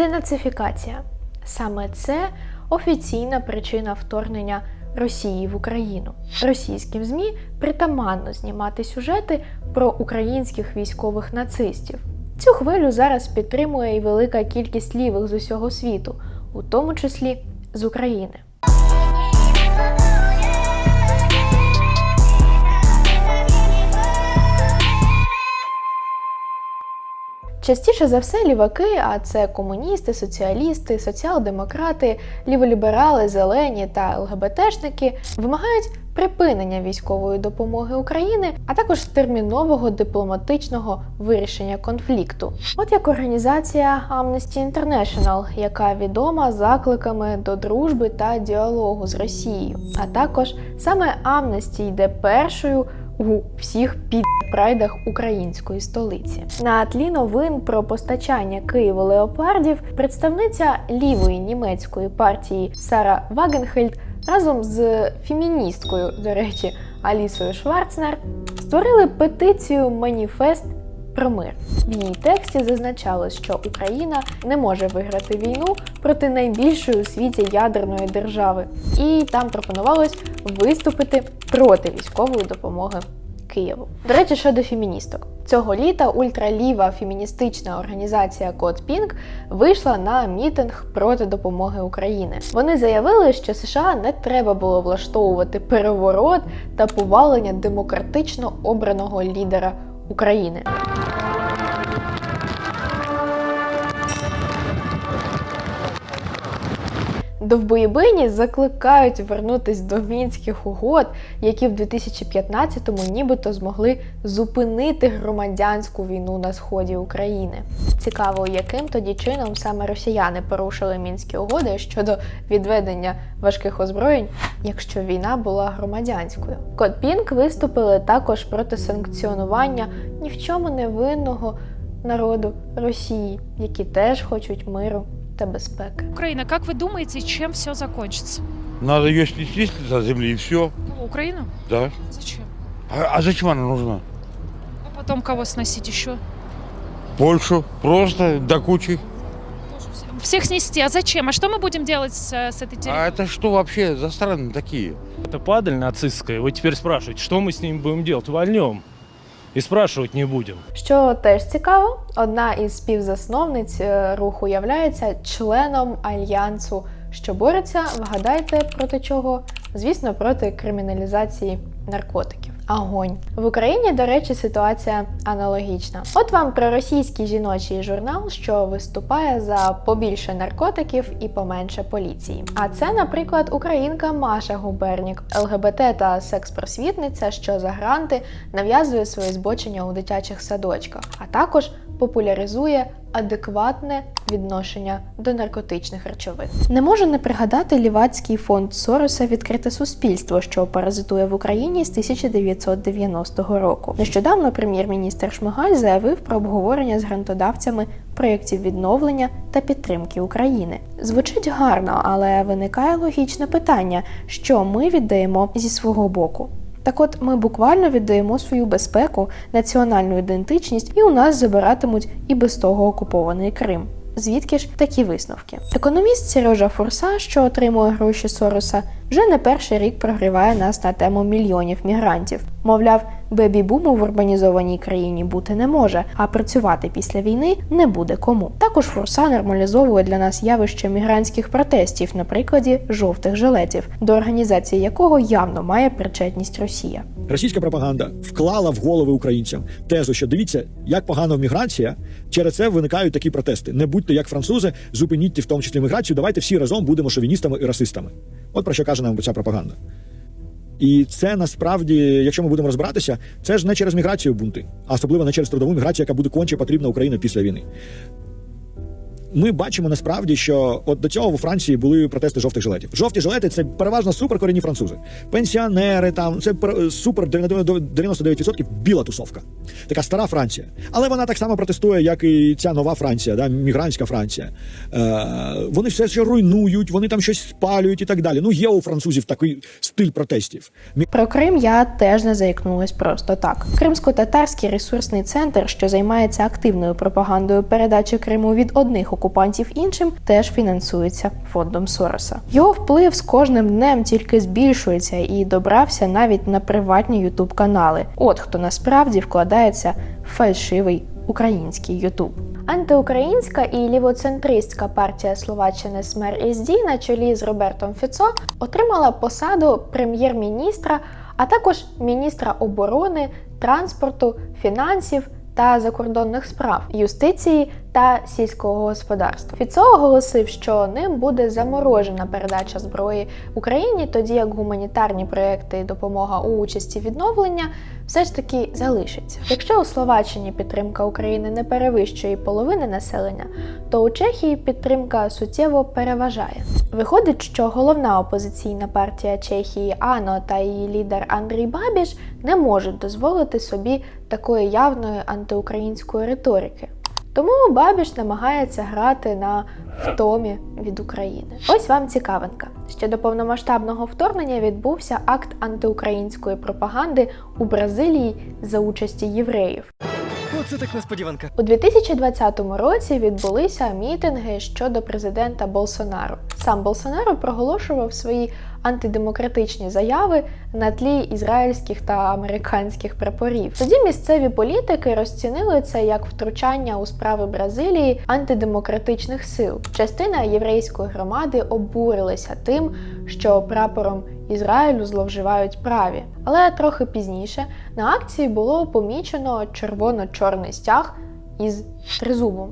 Денацифікація саме це офіційна причина вторгнення Росії в Україну. Російським ЗМІ притаманно знімати сюжети про українських військових нацистів. Цю хвилю зараз підтримує і велика кількість лівих з усього світу, у тому числі з України. Частіше за все ліваки, а це комуністи, соціалісти, соціал-демократи, ліволіберали, зелені та ЛГБТшники вимагають припинення військової допомоги України, а також термінового дипломатичного вирішення конфлікту. От як організація Amnesty International, яка відома закликами до дружби та діалогу з Росією. А також саме Amnesty йде першою у всіх підпрайдах української столиці. На тлі новин про постачання Києву леопардів представниця лівої німецької партії Сара Вагенхельд разом з феміністкою, до речі, Алісою Шварцнер створили петицію Маніфест про мир. В її тексті зазначалось, що Україна не може виграти війну проти найбільшої у світі ядерної держави, і там пропонувалось виступити проти військової допомоги Києву. До речі, щодо феміністок. Цього літа ультраліва феміністична організація Код Пінк вийшла на мітинг проти допомоги України. Вони заявили, що США не треба було влаштовувати переворот та повалення демократично обраного лідера України. Довбоєбині закликають вернутись до мінських угод, які в 2015-му нібито змогли зупинити громадянську війну на сході України. Цікаво, яким тоді чином саме росіяни порушили мінські угоди щодо відведення важких озброєнь, якщо війна була громадянською. Кодпінк виступили також проти санкціонування ні в чому не винного народу Росії, які теж хочуть миру та безпеки. Украина, как вы думаете, чем все закончится? Надо ее снести со земли и все. Ну, Украину? Да. Зачем? А, а зачем она нужна? А потом кого сносить еще? Польшу просто до кучи. Всех снести. А зачем? А что мы будем делать с, э, с этой А территорией? это что вообще за страны такие? Это падаль нацистская. Вы теперь спрашиваете, что мы с ним будем делать? Вольнем. И спрашувати не будемо. Що теж цікаво, одна із співзасновниць е, руху являється членом альянсу, що бореться, вгадайте проти чого? Звісно, проти криміналізації наркотиків. Агонь в Україні, до речі, ситуація аналогічна. От вам проросійський жіночий журнал, що виступає за побільше наркотиків і поменше поліції. А це, наприклад, українка Маша Губернік, ЛГБТ та секс-просвітниця, що за гранти нав'язує своє збочення у дитячих садочках, а також популяризує адекватне відношення до наркотичних речовин. Не можу не пригадати лівацький фонд Сороса Відкрите суспільство, що паразитує в Україні з 1990 року. Нещодавно прем'єр-міністр Шмигаль заявив про обговорення з грантодавцями проєктів відновлення та підтримки України. Звучить гарно, але виникає логічне питання, що ми віддаємо зі свого боку. Так от ми буквально віддаємо свою безпеку, національну ідентичність, і у нас забиратимуть і без того окупований Крим. Звідки ж такі висновки? Економіст Сережа Фурса, що отримує гроші Сороса, вже не перший рік прогріває нас на тему мільйонів мігрантів. Мовляв, бебі-буму в урбанізованій країні бути не може, а працювати після війни не буде кому. Також Фурса нормалізовує для нас явище мігрантських протестів на прикладі жовтих жилетів, до організації якого явно має причетність Росія. Російська пропаганда вклала в голови українцям тезу, що дивіться, як погано міграція. Через це виникають такі протести. Не будьте як французи, зупиніть в тому числі міграцію. Давайте всі разом будемо шовіністами і расистами. От про що каже нам ця пропаганда. І це насправді, якщо ми будемо розбиратися, це ж не через міграцію бунти, а особливо не через трудову міграцію, яка буде конче потрібна Україні після війни. Ми бачимо насправді, що от до цього у Франції були протести жовтих жилетів. Жовті жилети це переважно суперкорінні французи. Пенсіонери там це пер- супер 99% біла тусовка. Така стара Франція. Але вона так само протестує, як і ця нова Франція, да, мігрантська Франція. Е, вони все ще руйнують, вони там щось спалюють і так далі. Ну, є у французів такий стиль протестів. Про Крим я теж не заікнулась просто так. Кримсько-татарський ресурсний центр, що займається активною пропагандою передачі Криму від одних окупантів іншим, теж фінансується фондом Сороса. Його вплив з кожним днем тільки збільшується і добрався навіть на приватні ютуб канали. От хто насправді вкладається в фальшивий український Ютуб. Антиукраїнська і лівоцентристська партія Словаччини Смер СД на чолі з Робертом Фіцо отримала посаду прем'єр-міністра, а також міністра оборони, транспорту, фінансів та закордонних справ, юстиції та сільського господарства. Фіцо оголосив, що ним буде заморожена передача зброї Україні, тоді як гуманітарні проекти і допомога у участі відновлення все ж таки залишиться. Якщо у Словаччині підтримка України не перевищує половини населення, то у Чехії підтримка суттєво переважає. Виходить, що головна опозиційна партія Чехії АНО та її лідер Андрій Бабіш не можуть дозволити собі такої явної антиукраїнської риторики. Тому Бабіш намагається грати на втомі від України. Ось вам цікавинка. Ще до повномасштабного вторгнення відбувся акт антиукраїнської пропаганди у Бразилії за участі євреїв. Оце так несподіванка. У 2020 році відбулися мітинги щодо президента Болсонару. Сам Болсонару проголошував свої антидемократичні заяви на тлі ізраїльських та американських прапорів. Тоді місцеві політики розцінили це як втручання у справи Бразилії антидемократичних сил. Частина єврейської громади обурилася тим, що прапором Ізраїлю зловживають праві. Але трохи пізніше на акції було помічено червоно-чорний стяг із тризубом.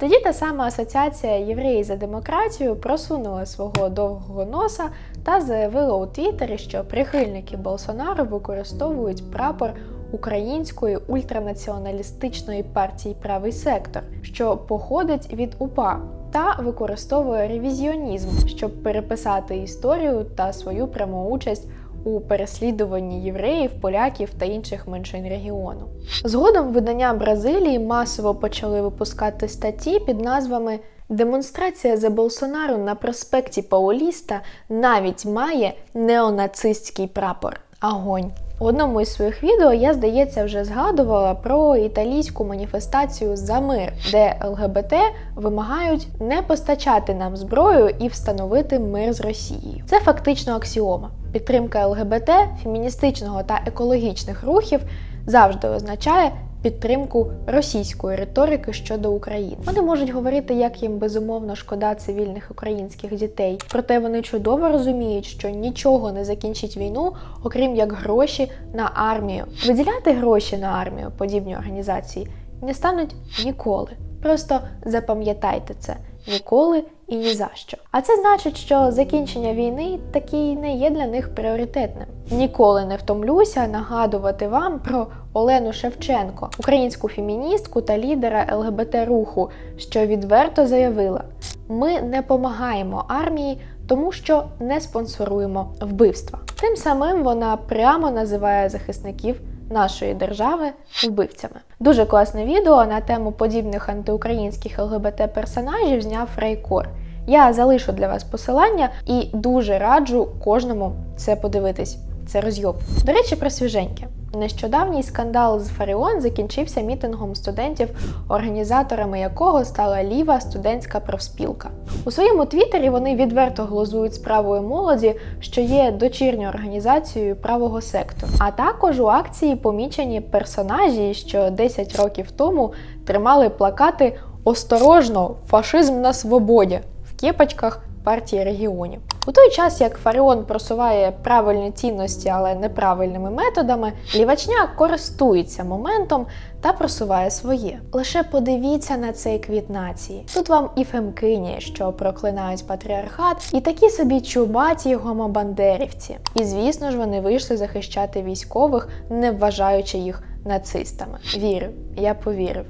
Тоді та сама асоціація Євреї за демократію просунула свого довгого носа та заявила у Твіттері, що прихильники Болсонару використовують прапор української ультранаціоналістичної партії Правий сектор, що походить від УПА. Та використовує ревізіонізм, щоб переписати історію та свою пряму участь у переслідуванні євреїв, поляків та інших меншин регіону. Згодом видання Бразилії масово почали випускати статті під назвами Демонстрація за Болсонару на проспекті Пауліста навіть має неонацистський прапор. Агонь. У одному із своїх відео я, здається, вже згадувала про італійську маніфестацію за мир, де ЛГБТ вимагають не постачати нам зброю і встановити мир з Росією. Це фактично аксіома. Підтримка ЛГБТ, феміністичного та екологічних рухів завжди означає підтримку російської риторики щодо України. Вони можуть говорити, як їм безумовно шкода цивільних українських дітей, проте вони чудово розуміють, що нічого не закінчить війну, окрім як гроші на армію. Виділяти гроші на армію подібні організації не стануть ніколи. Просто запам'ятайте це ніколи і ні за що. А це значить, що закінчення війни таки не є для них пріоритетним. Ніколи не втомлюся нагадувати вам про Олену Шевченко, українську феміністку та лідера ЛГБТ руху, що відверто заявила: ми не помагаємо армії, тому що не спонсоруємо вбивства. Тим самим вона прямо називає захисників нашої держави вбивцями. Дуже класне відео на тему подібних антиукраїнських ЛГБТ персонажів зняв Фрейкор. Я залишу для вас посилання і дуже раджу кожному це подивитись. Це розйоб. До речі, про свіженьке. Нещодавній скандал з Фаріон закінчився мітингом студентів, організаторами якого стала ліва студентська профспілка. У своєму твіттері вони відверто глузують справою молоді, що є дочірньою організацією правого сектору. А також у акції помічені персонажі, що 10 років тому тримали плакати Осторожно, фашизм на свободі в кепочках партії регіонів. У той час, як Фаріон просуває правильні цінності, але неправильними методами, лівачня користується моментом та просуває своє. Лише подивіться на цей квіт нації. Тут вам і фемкині, що проклинають патріархат, і такі собі чубаті гомобандерівці. І звісно ж, вони вийшли захищати військових, не вважаючи їх нацистами. Вірю, я повірив.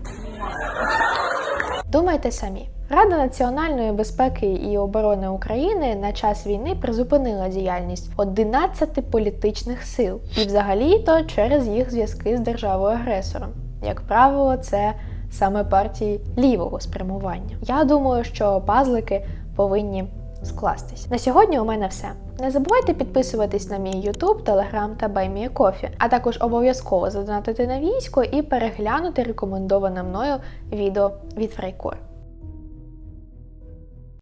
Думайте самі. Рада національної безпеки і оборони України на час війни призупинила діяльність 11 політичних сил, і взагалі-то через їх зв'язки з державою-агресором. Як правило, це саме партії лівого спрямування. Я думаю, що пазлики повинні скластись. На сьогодні у мене все. Не забувайте підписуватись на мій YouTube, Telegram та BuyMeACoffee, а також обов'язково задонатити на військо і переглянути рекомендоване мною відео від Фрейкор.